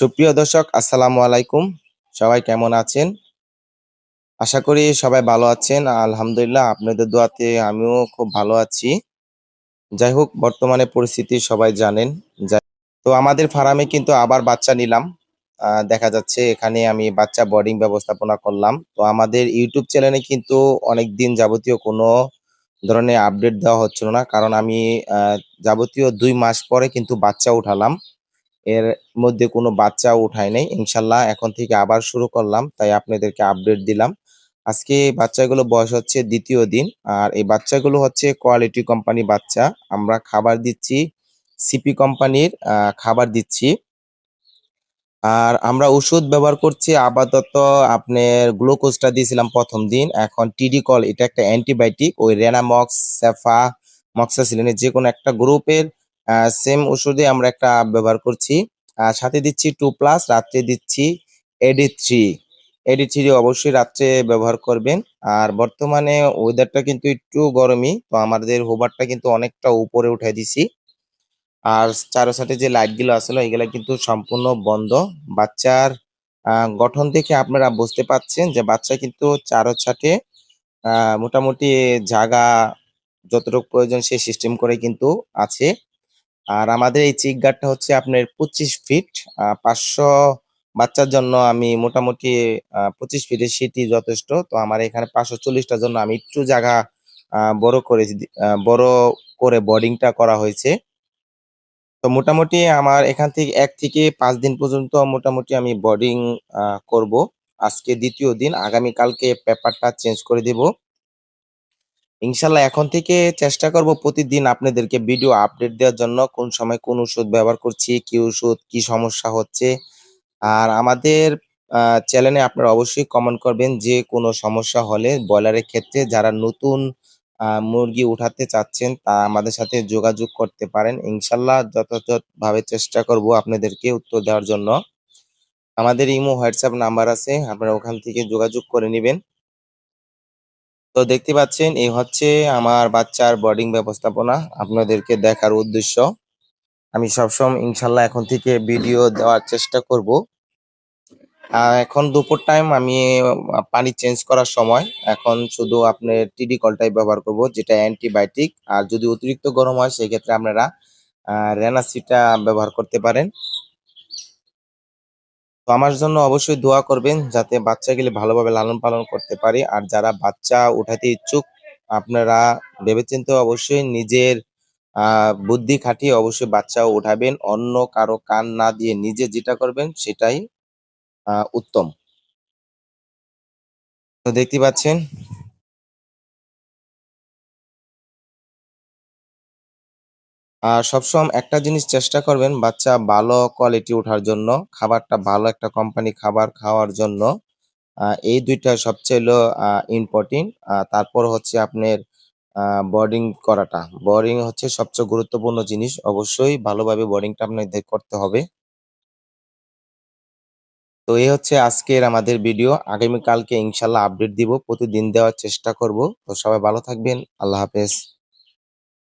সুপ্রিয় দর্শক, আসসালামু আলাইকুম। সবাই কেমন আছেন? আশা করি সবাই ভালো আছেন। আলহামদুলিল্লাহ আপনাদের দোয়াতে আমিও খুব ভালো আছি। যাই হোক, বর্তমানে পরিস্থিতি সবাই জানেন। তো আমাদের ফার্মে কিন্তু আবার বাচ্চা নিলাম। দেখা যাচ্ছে এখানে আমি বাচ্চা বোর্ডিং ব্যবস্থাপনা করলাম। তো আমাদের ইউটিউব চ্যানেলে কিন্তু অনেক দিন যাবতীয় কোনো ধরনের আপডেট দেওয়া হচ্ছিল না। কারণ আমি যাবতীয় দুই মাস পরে কিন্তু বাচ্চা উঠালাম। এর মধ্যে কোনো বাচ্চা উঠায় নাই। ইনশাল্লাহ এখন থেকে আবার শুরু করলাম, তাই আপনাদেরকে আপডেট দিলাম। আজকে বাচ্চাগুলো বয়স হচ্ছে দ্বিতীয় দিন, আর এই বাচ্চাগুলো হচ্ছে কোয়ালিটি কোম্পানি বাচ্চা। আমরা খাবার দিচ্ছি সিপি কোম্পানির খাবার দিচ্ছি। আর আমরা ওষুধ ব্যবহার করছি, আপাতত আপনার গ্লুকোজটা দিয়েছিলাম প্রথম দিন। এখন টিডি কল এটা একটা অ্যান্টিবায়োটিক ওই রেনামক্স সেফা মক্সাসিলিনের যে কোনো একটা গ্রুপের সেম ওষুধে আমরা একটা ব্যবহার করছি। সাথে দিচ্ছি টু প্লাস রাত্রে দিচ্ছি এডি থ্রি এডি থ্রি অবশ্যই রাত্রে ব্যবহার করবেন। আর বর্তমানে ওয়েদারটা কিন্তু একটু গরমই, তো আমাদের হোবারটা কিন্তু অনেকটা উপরে উঠাই দিছি। আর চারো সাইডে যে লাইটগুলো আসলে, এগুলা কিন্তু সম্পূর্ণ বন্ধ। বাচ্চার গঠন দেখে আপনারা বুঝতে পাচ্ছেন যে বাচ্চা কিন্তু চারো ছাটে মোটামুটি জায়গা যতটুকু প্রয়োজন সেই সিস্টেম করে কিন্তু আছে। আর আমাদের এই চিক গার্ডটা হচ্ছে আপনার পঁচিশ ফিট পাঁচশো বাচ্চার জন্য আমি মোটামুটি পঁচিশ ফিটের সিটি যথেষ্ট। তো আমার এখানে পাঁচশো চল্লিশটার জন্য আমি একটু জায়গা বড় আহ, বড় করে বোর্ডিংটা করা হয়েছে। তো মোটামুটি আমার এখান থেকে এক থেকে পাঁচ দিন পর্যন্ত মোটামুটি আমি বোর্ডিং করব। আজকে দ্বিতীয় দিন আগামী কালকে পেপারটা চেঞ্জ করে দেব। ইনশাল্লাহ এখন থেকে চেষ্টা করব প্রতিদিন আপনাদেরকে ভিডিও আপডেট দেওয়ার জন্য কোন সময় কোন ওষুধ ব্যবহার করছি, কি ওষুধ, কি সমস্যা হচ্ছে। আর আমাদের চ্যানেলে আপনারা অবশ্যই কমেন্ট করবেন যে কোনো সমস্যা হলে ব্রয়লারের ক্ষেত্রে যারা নতুন মুরগি উঠাতে চাচ্ছেন তা আমাদের সাথে যোগাযোগ করতে পারেন। ইনশাল্লাহ যথাযথভাবে চেষ্টা করব আপনাদেরকে উত্তর দেওয়ার জন্য। আমাদের ইমো, হোয়াটসঅ্যাপ নাম্বার আছে, আপনারা ওখান থেকে যোগাযোগ করে নেবেন। তো দেখতে পাচ্ছেন এই হচ্ছে আমার বাচ্চার বোর্ডিং ব্যবস্থাপনা, আপনাদেরকে দেখার উদ্দেশ্য। আমি সবসময় ইনশাল্লাহ এখন থেকে ভিডিও দেওয়ার চেষ্টা করব। এখন দুপুর টাইম আমি পানি চেঞ্জ করার সময় এখন শুধু আপনার টিডি কলটাই ব্যবহার করব, যেটা অ্যান্টিবায়োটিক আর যদি অতিরিক্ত গরম হয়, সেক্ষেত্রে আপনারা রেনাসিটা ব্যবহার করতে পারেন। তো আমার জন্য অবশ্যই দোয়া করবেন যাতে বাচ্চাগুলি ভালোভাবে লালন পালন করতে পারি। আর যারা বাচ্চা উঠাতে ইচ্ছুক, আপনারা ভেবেচিন্তে অবশ্যই নিজের বুদ্ধি খাটিয়ে অবশ্যই বাচ্চা উঠাবেন। অন্য কারও কান না দিয়ে নিজে যেটা করবেন সেটাই উত্তম। তো দেখতে পাচ্ছেন আর সবসময় একটা জিনিস চেষ্টা করবেন, বাচ্চা ভালো কোয়ালিটি ওঠার জন্য, খাবারটা ভালো একটা কোম্পানি খাবার খাওয়ার জন্য। এই দুইটা সবচেয়ে হলো ইম্পর্টেন্ট তারপর হচ্ছে আপনার বোর্ডিং করাটা। বোর্ডিং হচ্ছে সবচেয়ে গুরুত্বপূর্ণ জিনিস। অবশ্যই ভালোভাবে বোর্ডিংটা আপনাদের করতে হবে। তো এই হচ্ছে আজকের আমাদের ভিডিও আগামীকালকে ইনশাল্লাহ আপডেট দিব। প্রতিদিন দেওয়ার চেষ্টা করব। তো সবাই ভালো থাকবেন। আল্লাহ হাফেজ।